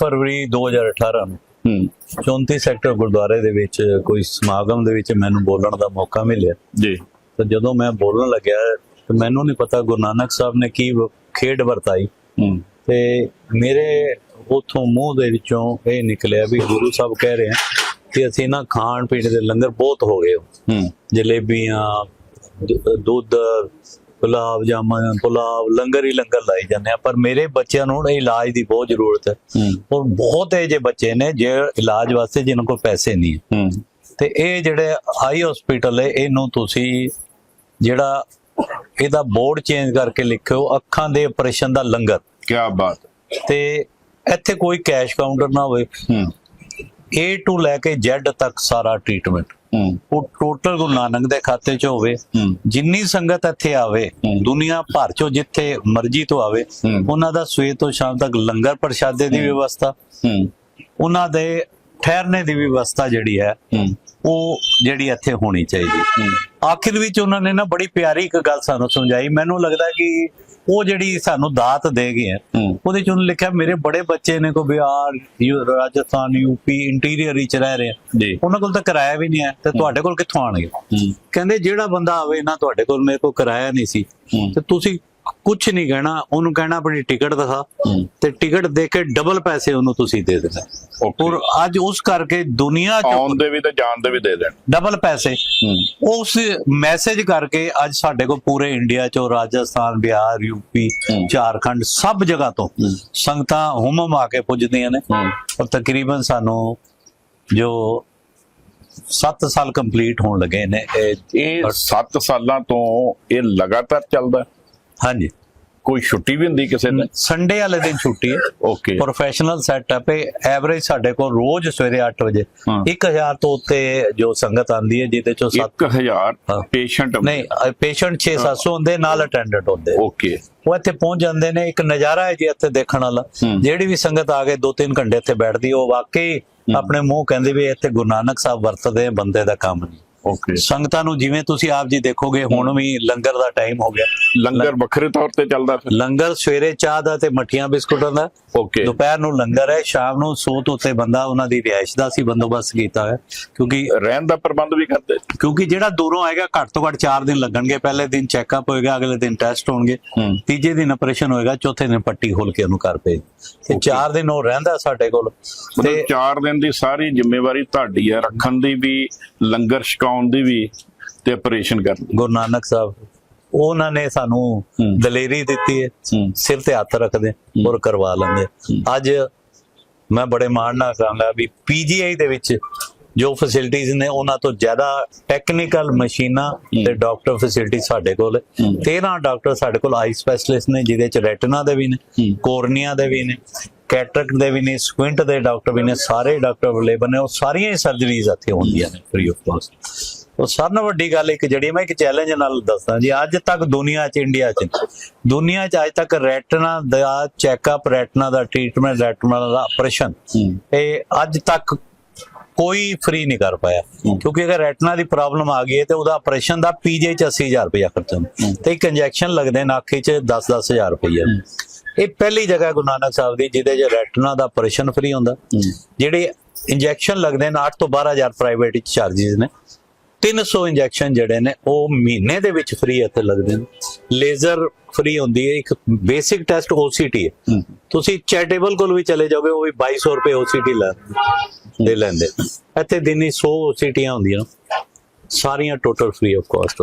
ਫਰਵਰੀ 2018 ਨੂੰ। ਹੂੰ। 34 ਸੈਕਟਰ ਗੁਰਦੁਆਰੇ ਦੇ ਵਿੱਚ ਕੋਈ ਸਮਾਗਮ ਦੇ ਵਿੱਚ ਮੈਨੂੰ ਬੋਲਣ ਦਾ ਮੌਕਾ ਮਿਲਿਆ। ਜੀ। ਤੇ ਜਦੋਂ ਮੈਂ ਬੋਲਣ ਲੱਗਿਆ ਤੇ ਮੈਨੂੰ ਨਹੀਂ ਪਤਾ ਗੁਰੂ ਨਾਨਕ ਸਾਹਿਬ ਨੇ ਕੀ ਖੇਡ ਵਰਤਾਈ। ਹੂੰ। ਤੇ ਮੇਰੇ ਉਥੋਂ ਮੂੰਹ ਦੇ ਵਿੱਚੋਂ ਇਹ ਨਿਕਲਿਆ ਵੀ ਗੁਰੂ ਸਾਹਿਬ ਕਹਿ ਰਹੇ ਆ ਕਿ ਅਸੀਂ ਨਾ ਖਾਣ ਪੀਣ ਦੇ ਲੰਗਰ ਬਹੁਤ ਹੋ ਗਏ ਹੂੰ। ਜਲੇਬੀਆਂ ਦੁੱਧ ਗੁਲਾਬ ਜਾਮਨ ਪੁਲਾਵ ਲੰਗਰ ਹੀ ਲੰਗਰ ਲਾਈ ਜਾਂਦੇ ਆ ਪਰ ਮੇਰੇ ਬੱਚਿਆਂ ਨੂੰ ਇਲਾਜ ਦੀ ਬਹੁਤ ਜ਼ਰੂਰਤ ਹੈ। ਔਰ ਬਹੁਤ ਇਹ ਜੇ ਬੱਚੇ ਨੇ ਜੇ ਇਲਾਜ ਵਾਸਤੇ ਜਿਨ੍ਹਾਂ ਕੋਲ ਪੈਸੇ ਨਹੀਂ ਤੇ ਇਹ ਜਿਹੜੇ ਆਈ ਹਸਪੀਟਲ ਹੈ ਇਹਨੂੰ ਤੁਸੀਂ ਜਿਹੜਾ ਇਹਦਾ ਬੋਰਡ ਚੇਂਜ ਕਰਕੇ ਲਿਖਿਓ ਅੱਖਾਂ ਦੇ ਆਪਰੇਸ਼ਨ ਦਾ ਲੰਗਰ। ਕੀ ਬਾਤ। ਤੇ ਇੱਥੇ ਕੋਈ ਕੈਸ਼ ਕਾਊਂਟਰ ਨਾ ਹੋਵੇ। ਹੂੰ। A to ਲੈ ਕੇ Z ਤੱਕ ਸਾਰਾ ਟ੍ਰੀਟਮੈਂਟ। ਉਹ ਟੋਟਲ ਗੁਰੂ ਨਾਨਕ ਦੇ ਖਾਤੇ 'ਚ ਹੋਵੇ ਜਿੰਨੀ ਸੰਗਤ ਇੱਥੇ ਆਵੇ। ਦੁਨੀਆ ਭਰ 'ਚੋਂ ਜਿੱਥੇ ਮਰਜ਼ੀ ਤੋਂ ਆਵੇ। ਉਹਨਾਂ ਦਾ ਸਵੇਰ ਤੋਂ ਸ਼ਾਮ ਤੱਕ ਲੰਗਰ ਪ੍ਰਸ਼ਾਦੇ ਦੀ ਵਿਵਸਥਾ ਉਹਨਾਂ ਦੇ ਠਹਿਰਨੇ ਦੀ ਵਿਵਸਥਾ ਜਿਹੜੀ ਹੈ ਹੂੰ। ਉਹ ਜਿਹੜੀ ਇੱਥੇ ਹੋਣੀ ਚਾਹੀਦੀ। ਹੂੰ। ਆਖਿਰ ਵਿੱਚ ਉਹਨਾਂ ਨੇ ਨਾ ਬੜੀ ਪਿਆਰੀ ਇੱਕ ਗੱਲ ਸਾਨੂੰ ਸਮਝਾਈ। ਮੈਨੂੰ ਲੱਗਦਾ ਕਿ ਉਹ ਜਿਹੜੀ ਸਾਨੂੰ ਦਾਤ ਦੇ ਗਏ ਹੂੰ। ਉਹਦੇ ਚ ਉਹਨੇ ਲਿਖਿਆ ਮੇਰੇ ਬੜੇ ਬੱਚੇ ਨੇ ਕੋ ਬਿਹਾਰ ਰਾਜਸਥਾਨ ਯੂਪੀ ਇੰਟੀਰੀਅਰ ਵਿੱਚ ਰਹਿ ਰਹੇ। ਆ ਉਹਨਾਂ ਕੋਲ ਤਾਂ ਕਿਰਾਇਆ ਵੀ ਨਹੀਂ ਹੈ ਤੇ ਤੁਹਾਡੇ ਕੋਲ ਕਿੱਥੋਂ ਆਣਗੇ? ਕਹਿੰਦੇ ਜਿਹੜਾ ਬੰਦਾ ਆਵੇ ਨਾ ਤੁਹਾਡੇ ਕੋਲ ਮੇਰੇ ਕੋਲ ਕਿਰਾਇਆ ਨਹੀਂ ਸੀ। ਤੇ ਤੁਸੀਂ ਕੁਝ ਨਹੀਂ ਕਹਿਣਾ ਉਹਨੂੰ ਕਹਿਣਾ ਆਪਣੀ ਟਿਕਟ ਦਿਖਾ ਤੇ ਟਿਕਟ ਦੇ ਕੇ ਡਬਲ ਪੈਸੇ ਉਹਨੂੰ ਤੁਸੀਂ ਦੇ ਦੇਣਾ। ਔਰ ਅੱਜ ਉਸ ਕਰਕੇ ਦੁਨੀਆ 'ਚ ਆਉਣ ਦੇ ਵੀ ਤੇ ਜਾਣ ਦੇ ਵੀ ਦੇ ਦੇਣ। ਡਬਲ ਪੈਸੇ। ਉਸ ਮੈਸੇਜ ਕਰਕੇ ਅੱਜ ਸਾਡੇ ਕੋਲ ਪੂਰੇ ਇੰਡੀਆ ਚੋਂ ਰਾਜਸਥਾਨ ਬਿਹਾਰ ਯੂਪੀ। ਝਾਰਖੰਡ ਸਭ ਜਗ੍ਹਾ ਤੋਂ। ਸੰਗਤਾਂ ਹੁਮਮ ਆ ਕੇ ਪੁੱਜਦੀਆਂ ਨੇ। ਔਰ ਤਕਰੀਬਨ ਸਾਨੂੰ ਜੋ 7 ਸਾਲ ਕੰਪਲੀਟ ਹੋਣ ਲੱਗੇ ਨੇ ਇਹ ਇਹ 7 ਸਾਲਾਂ ਤੋਂ ਇਹ ਲਗਾਤਾਰ ਚੱਲਦਾ? ਹਾਂਜੀ। ਕੋਈ ਛੁੱਟੀ ਵੀ ਹੁੰਦੀ ਕਿਸੇ ਦਿਨ? ਸੰਡੇ ਵਾਲੇ ਦਿਨ ਛੁੱਟੀ ਹੈ। ਓਕੇ ਪ੍ਰੋਫੈਸ਼ਨਲ ਸੈਟਅਪ ਹੈ। ਐਵਰੇਜ ਸਾਡੇ ਕੋਲ ਰੋਜ਼ ਸਵੇਰੇ 8 ਵਜੇ। ਹਾਂ। 1000 ਤੋਂ ਉੱਤੇ ਜੋ ਸੰਗਤ ਆਂਦੀ ਹੈ ਜਿਹਦੇ ਚੋਂ 7 1000 ਹਾਂ। ਪੇਸ਼ੈਂਟ ਨਹੀਂ ਪੇਸ਼ੈਂਟ 6-700 ਹੁੰਦੇ ਨਾਲ ਅਟੈਂਡੈਂਟ ਹੁੰਦੇ। ਓਕੇ ਉਹ ਇੱਥੇ ਪਹੁੰਚ ਜਾਂਦੇ ਨੇ ਇੱਕ ਨਜ਼ਾਰਾ ਹੈ ਜੀ ਇੱਥੇ ਦੇਖਣ ਵਾਲਾ। ਜਿਹੜੀ ਵੀ ਸੰਗਤ ਆ ਕੇ 2-3 ਘੰਟੇ ਇੱਥੇ ਬੈਠਦੀ ਉਹ ਵਾਕਈ ਆਪਣੇ ਮੂੰਹ ਕਹਿੰਦੀ ਵੀ ਇੱਥੇ ਗੁਰੂ ਨਾਨਕ ਸਾਹਿਬ ਵਰਤਦੇ ਬੰਦੇ ਦਾ ਕੰਮ ਨਹੀਂ। ਓਕੇ ਸੰਗਤਾਂ ਨੂੰ ਜਿਵੇਂ ਤੁਸੀਂ ਆਪ ਜੀ ਦੇਖੋਗੇ ਹੁਣ ਵੀ ਲੰਗਰ ਦਾ ਟਾਈਮ ਹੋ ਗਿਆ। ਲੰਗਰ ਵੱਖਰੇ ਤੌਰ ਤੇ ਚੱਲਦਾ ਫਿਰ। ਲੰਗਰ ਸਵੇਰੇ ਚਾਹ ਦਾ ਤੇ ਮੱਠੀਆਂ ਬਿਸਕੁਟਾਂ ਦਾ। ਓਕੇ ਦੁਪਹਿਰ ਨੂੰ ਲੰਗਰ ਹੈ ਸ਼ਾਮ ਨੂੰ ਸੋਤ ਉੱਤੇ ਬੰਦਾ ਉਹਨਾਂ ਦੀ ਰਿਹਾਇਸ਼ ਦਾ ਸੀ ਬੰਦੋਬਸਤ ਕੀਤਾ ਹੈ ਕਿਉਂਕਿ ਰਹਿਣ ਦਾ ਪ੍ਰਬੰਧ ਵੀ ਕਰਦੇ। ਕਿਉਂਕਿ ਜਿਹੜਾ ਦੂਰੋਂ ਆਏਗਾ ਘੱਟ ਤੋਂ ਘੱਟ 4 ਦਿਨ ਲੱਗਣਗੇ। ਪਹਿਲੇ ਦਿਨ ਚੈੱਕਅਪ ਹੋਏਗਾ ਅਗਲੇ ਦਿਨ ਟੈਸਟ ਹੋਣਗੇ। ਤੀਜੇ ਦਿਨ ਆਪਰੇਸ਼ਨ ਹੋਏਗਾ ਚੌਥੇ ਦਿਨ ਪੱਟੀ ਖੋਲ ਕੇ ਉਹਨੂੰ ਕਰ ਪਏ ਤੇ Okay. 4 ਦਿਨ ਉਹ ਰਹਿੰਦਾ ਸਾਡੇ ਕੋਲ। ਤੇ 4 ਦਿਨ ਦੀ ਸਾਰੀ ਜ਼ਿੰਮੇਵਾਰੀ ਤੁਹਾਡੀ ਹੈ। ਰੱਖਣ ਦੀ ਵੀ ਲੰਗਰ ਛਕਾਉਣ ਦੀ ਵੀ ਤੇ ਆਪਰੇਸ਼ਨ ਕਰਨ ਗੁਰੂ ਨਾਨਕ ਸਾਹਿਬ ਉਹਨਾਂ ਨੇ ਸਾਨੂੰ। ਦਲੇਰੀ ਦਿੱਤੀ ਹੈ ਸਿਰ ਤੇ ਹੱਥ ਰੱਖਦੇ ਔਰ ਕਰਵਾ ਲੈਂਦੇ ਅੱਜ ਮੈਂ ਬੜੇ ਮਾਣ ਨਾਲ ਕਹਾਂਗਾ ਵੀ ਪੀਜੀਆਈ ਦੇ ਵਿੱਚ ਜੋ ਫੈਸਿਲਿਟੀਆਂ ਨੇ ਉਹਨਾਂ ਤੋਂ ਜ਼ਿਆਦਾ ਟੈਕਨੀਕਲ ਮਸ਼ੀਨਾਂ ਤੇ ਡਾਕਟਰ ਫੈਸਿਲਿਟੀ ਸਾਡੇ ਕੋਲ ਹੈ। ਹੂੰ। 13 ਡਾਕਟਰ ਸਾਡੇ ਕੋਲ ਆਈ ਸਪੈਸ਼ਲਿਸਟ ਨੇ ਜਿਹਦੇ ਚ ਰੈਟਨਾ ਦੇ ਵੀ ਨੇ। ਕੋਰਨੀਆ ਦੇ ਵੀ ਨੇ ਕੈਟਰੈਕਟ ਦੇ ਵੀ ਨੇ ਸਕੁਇੰਟ ਦੇ ਡਾਕਟਰ ਵੀ ਨੇ ਸਾਰੇ ਡਾਕਟਰ ਅਵੇਲੇਬਲ ਨੇ ਉਹ ਸਾਰੀਆਂ ਹੀ ਸਰਜਰੀਜ਼ ਇੱਥੇ ਹੁੰਦੀਆਂ ਨੇ ਫ੍ਰੀ ਆਫ ਕਾਸਟ ਉਹ ਸਾਰਿਆਂ ਨਾਲੋਂ ਵੱਡੀ ਗੱਲ ਇੱਕ ਜਿਹੜੀ ਮੈਂ ਇੱਕ ਚੈਲੰਜ ਨਾਲ ਦੱਸਦਾ ਜੀ ਅੱਜ ਤੱਕ ਦੁਨੀਆ 'ਚ ਇੰਡੀਆ 'ਚ ਦੁਨੀਆ 'ਚ ਅੱਜ ਤੱਕ ਰੈਟਨਾ ਦਾ ਚੈੱਕਅਪ ਰੈਟਨਾ ਦਾ ਟ੍ਰੀਟਮੈਂਟ ਰੈਟਨਾ ਦਾ ਆਪਰੇਸ਼ਨ ਇਹ ਅੱਜ ਤੱਕ ਕੋਈ ਫ੍ਰੀ ਨਹੀਂ ਕਰ ਪਾਇਆ। ਕਿਉਂਕਿ ਅਗਰ ਰੈਟਨਾ ਦੀ ਪ੍ਰੋਬਲਮ ਆ ਗਈ ਤੇ ਉਹਦਾ ਆਪਰੇਸ਼ਨ ਦਾ ਪੀਜੇ 'ਚ 80000 ਰੁਪਇਆ ਖਰਚਾ। ਤੇ ਇੱਕ ਇੰਜੈਕਸ਼ਨ ਲੱਗਦੇ ਨੇ ਅੱਖੀ 'ਚ 10-10000 ਰੁਪਇਆ ਇਹ ਪਹਿਲੀ ਜਗ੍ਹਾ ਗੁਰੂ ਨਾਨਕ ਸਾਹਿਬ ਦੀ ਜਿਹਦੇ 'ਚ ਰੈਟਨਾ ਦਾ ਆਪਰੇਸ਼ਨ ਫ੍ਰੀ ਹੁੰਦਾ। ਜਿਹੜੇ ਇੰਜੈਕਸ਼ਨ ਲੱਗਦੇ ਨੇ 8 ਤੋਂ 12000 ਪ੍ਰਾਈਵੇਟ ਵਿੱਚ ਚਾਰजेस ਨੇ। 300 ਇੰਜੈਕਸ਼ਨ ਜਿਹੜੇ ਨੇ ਉਹ ਮਹੀਨੇ ਦੇ ਵਿੱਚ ਫ੍ਰੀ ਇੱਥੇ ਲੱਗਦੇ ਨੇ। ਲੇਜ਼ਰ ਫ੍ਰੀ ਹੁੰਦੀ ਹੈ ਇੱਕ ਬੇਸਿਕ ਟੈਸਟ OCT ਹੈ। ਹੂੰ। ਤੁਸੀਂ ਚੈਟੇਬਲ ਕੋਲ ਵੀ ਚਲੇ ਜਾਓਗੇ ਉਹ ਵੀ 2200 ਰੁਪਏ OCT ਲੈ ਦੇ ਲੈਂਦੇ। ਇੱਥੇ ਦਿਨੀ 100 OCTਆਂ ਹੁੰਦੀਆਂ। ਸਾਰੀਆਂ ਟੋਟਲ ਫ੍ਰੀ ਆਫ ਕਾਸਟ